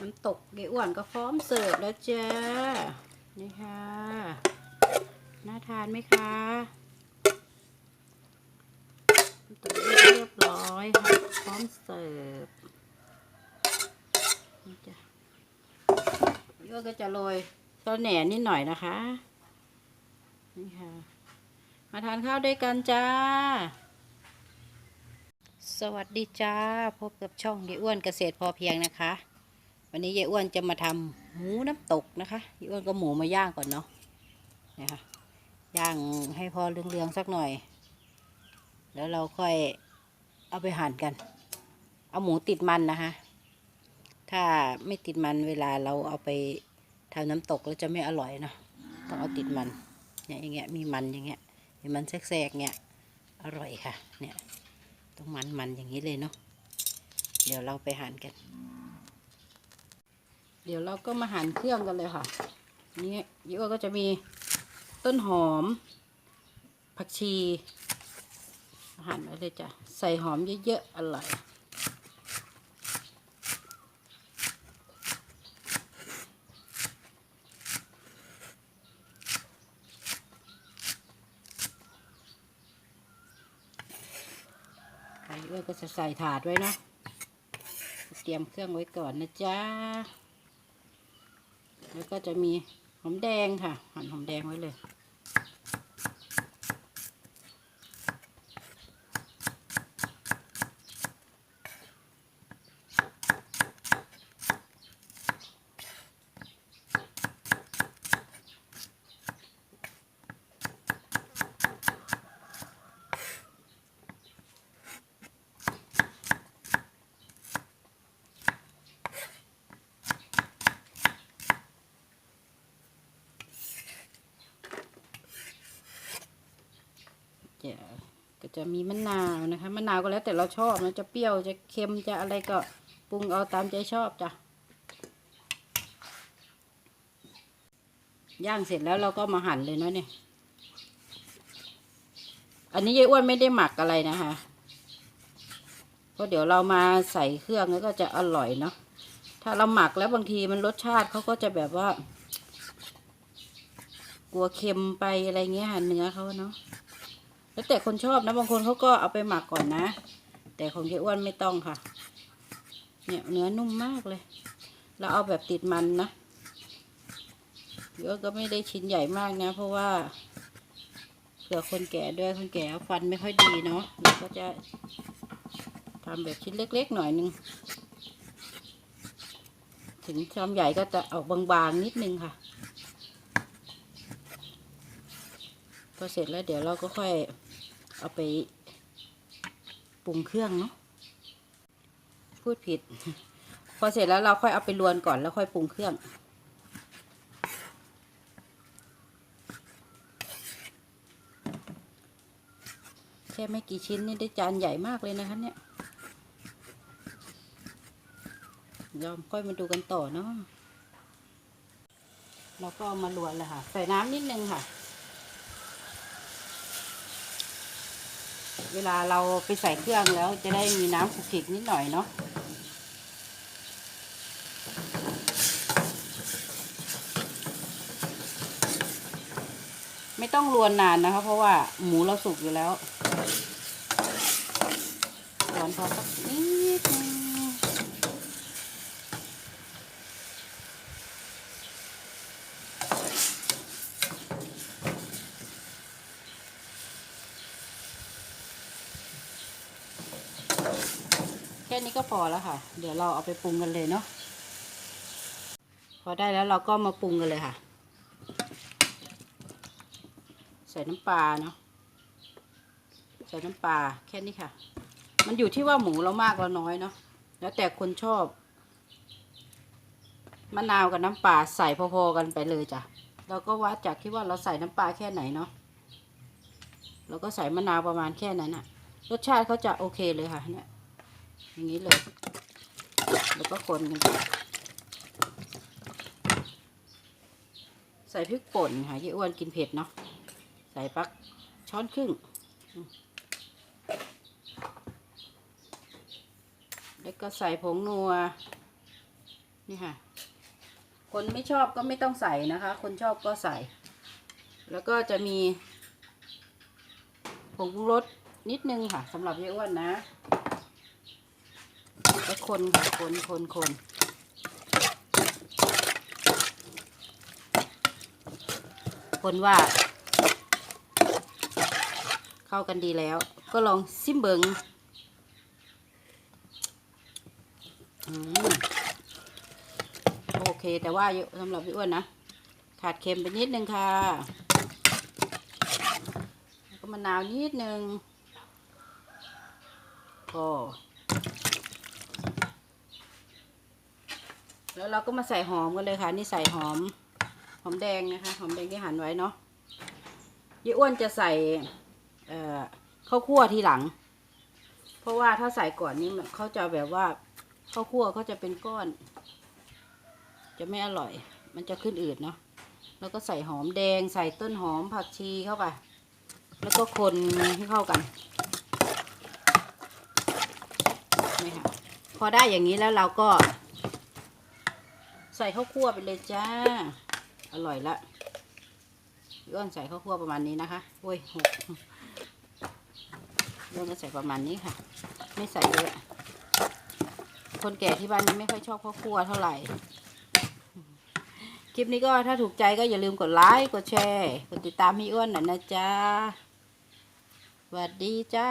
น้ำตกเกอ้วนก็พร้อมเสิร์ฟแล้วจ้านี่ค่ะ น่าทานไหมคะน้ำตกเรียบร้อยค่ะ พร้อมเสิร์ฟนี่จ้ะยอะก็จะโรยต้นแหน่นิดหน่อยนะคะ นี่ค่ะ มาทานข้าวด้วยกันจ้าสวัสดีจ้า พบกับช่องยายอ้วนเกษตรพอเพียงนะคะ วันนี้ยายอ้วนจะมาทำหมูน้ำตกนะคะยายอ้วนก็หมูมาย่างก่อนเนาะเนี่ยค่ะย่างให้พอเหลืองๆสักหน่อย แล้วเราค่อยเอาไปหั่นกัน เอาหมูติดมันนะคะ ถ้าไม่ติดมันเวลาเราเอาไปทำน้ำตกแล้วจะไม่อร่อยเนาะต้องเอาติดมันเนี่ยอย่างเงี้ยมีมันอย่างเงี้ยมีมันแทรกๆเงี้ยอร่อยค่ะ เนี่ยต้องมันมันๆอย่างนี้เลยเนาะเดี๋ยวเราไปหั่นกัน ดี๋ยวเราก็มาหั่นเครื่องกันเลยค่ะ นี่ยี่อ้วก็จะมีต้นหอม ผักชีหั่นไว้เลยจ้ะ ใส่หอมเยอะๆอร่อยไอ้อ้วก็จะใส่ถาดไว้นะ เตรียมเครื่องไว้ก่อนนะจ๊ะ แล้วก็จะมีหอมแดงค่ะหั่นหอมแดงไว้เลย จะก็จะมีมะนาวนะคะมะนาวก็แล้วแต่เราชอบนะจะเปรี้ยวจะเค็มจะอะไรก็ปรุงเอาตามใจชอบจ้ะย่างเสร็จแล้วเราก็มาหั่นเลยเนาะเนี่ย อันนี้ยายอ้วนไม่ได้หมักอะไรนะคะเพราะเดี๋ยวเรามาใส่เครื่องแล้วก็จะอร่อยเนาะถ้าเราหมักแล้วบางทีมันรสชาติเขาก็จะแบบว่า กลัวเค็มไปอะไรเงี้ยเนื้อเขาเนาะ แล้วแต่คนชอบนะบางคนเขาก็เอาไปหมักก่อนนะ แต่ของยายอ้วนไม่ต้องค่ะ เนี่ยเนื้อนุ่มมากเลย เราเอาแบบติดมันนะยายอ้วนก็ไม่ได้ชิ้นใหญ่มากนะ เพราะว่าเผื่อคนแก่ด้วยคนแก่ฟันไม่ค่อยดีเนาะเราก็จะทำแบบชิ้นเล็ก ๆ หน่อยนึงถึงชามใหญ่ก็จะออกบางๆนิดนึงค่ะ พอเสร็จแล้วเดี๋ยวเราก็ค่อยเอาไปปรุงเครื่องเนาะพูดผิด พอเสร็จแล้วเราค่อยเอาไปรวนก่อนแล้วค่อยปรุงเครื่อง แค่ไม่กี่ชิ้นนี่ได้จานใหญ่มากเลยนะคะเนี่ยยอมค่อยมาดูกันต่อเนาะเราก็เอามารวนเลยค่ะ ใส่น้ำนิดนึงค่ะ เวลาเราไปใส่เครื่องแล้วจะได้มีน้ำขุกขลิกนิดหน่อยเนาะไม่ต้องรวนนานนะคะ เพราะว่าหมูเราสุกอยู่แล้วรวนพอสักนิดนึงแค่นี้ก็พอแล้วค่ะ เดี๋ยวเราเอาไปปรุงกันเลยเนาะพอได้แล้วเราก็มาปรุงกันเลยค่ะ ใส่น้ำปลาเนาะใส่น้ำปลาแค่นี้ค่ะ มันอยู่ที่ว่าหมูเรามากเราน้อยเนาะแล้วแต่คนชอบมะนาวกับน้ำปลาใส่พอๆกันไปเลยจ้ะเราก็วัดจากที่ว่าเราใส่น้ำปลาแค่ไหนเนาะเราก็ใส่มะนาวประมาณแค่นั้นอะรสชาติเขาจะโอเคเลยค่ะเนี่ย อย่างนี้เลยแล้วก็คนกันใส่พริกป่นค่ะยี่อ้วนกินเผ็ดเนาะใส่ปักช้อนครึ่งแล้วก็ใส่ผงนัว นี่ค่ะ คนไม่ชอบก็ไม่ต้องใส่นะคะ คนชอบก็ใส่ แล้วก็จะมีผงปรุงรสนิดนึงค่ะสำหรับยายอ้วนนะ คนค่ะคนคนคนคนว่า เข้ากันดีแล้ว ก็ลองซิมเบิงอโอเค แต่ว่าสำหรับพี่อ้วนนะ ขาดเค็มไปนิดนึงค่ะก็มะนาวนิดนึงพอ แล้วเราก็มาใส่หอมกันเลยค่ะ นี่ใส่หอม หอมแดงนะคะ หอมแดงที่หั่นไว้เนาะยี่อ้วนจะใส่เอ่อข้าวคั่วทีหลัง เพราะว่าถ้าใส่ก่อนนี้มันเขาจะแบบว่าข้าวคั่วเขาจะเป็นก้อน จะไม่อร่อย มันจะขึ้นอืดเนาะแล้วก็ใส่หอมแดง ใส่ต้นหอมผักชีเข้าไป แล้วก็คนให้เข้ากันนี่ค่ะพอได้อย่างนี้แล้วเราก็ ใส่ข้าวคั่วไปเลยจ้า อร่อยละย้อนใส่ข้าวคั่วประมาณนี้นะคะโอ้ยหกย้อนก็ใส่ประมาณนี้ค่ะ ไม่ใส่เยอะคนแก่ที่บ้านนี้ไม่ค่อยชอบข้าวคั่วเท่าไหร่ คลิปนี้ก็ถ้าถูกใจก็อย่าลืมกดไลค์ กดแชร์ กดติดตามพี่อ้วนหน่อยนะจ๊ะสวัสดีจ้า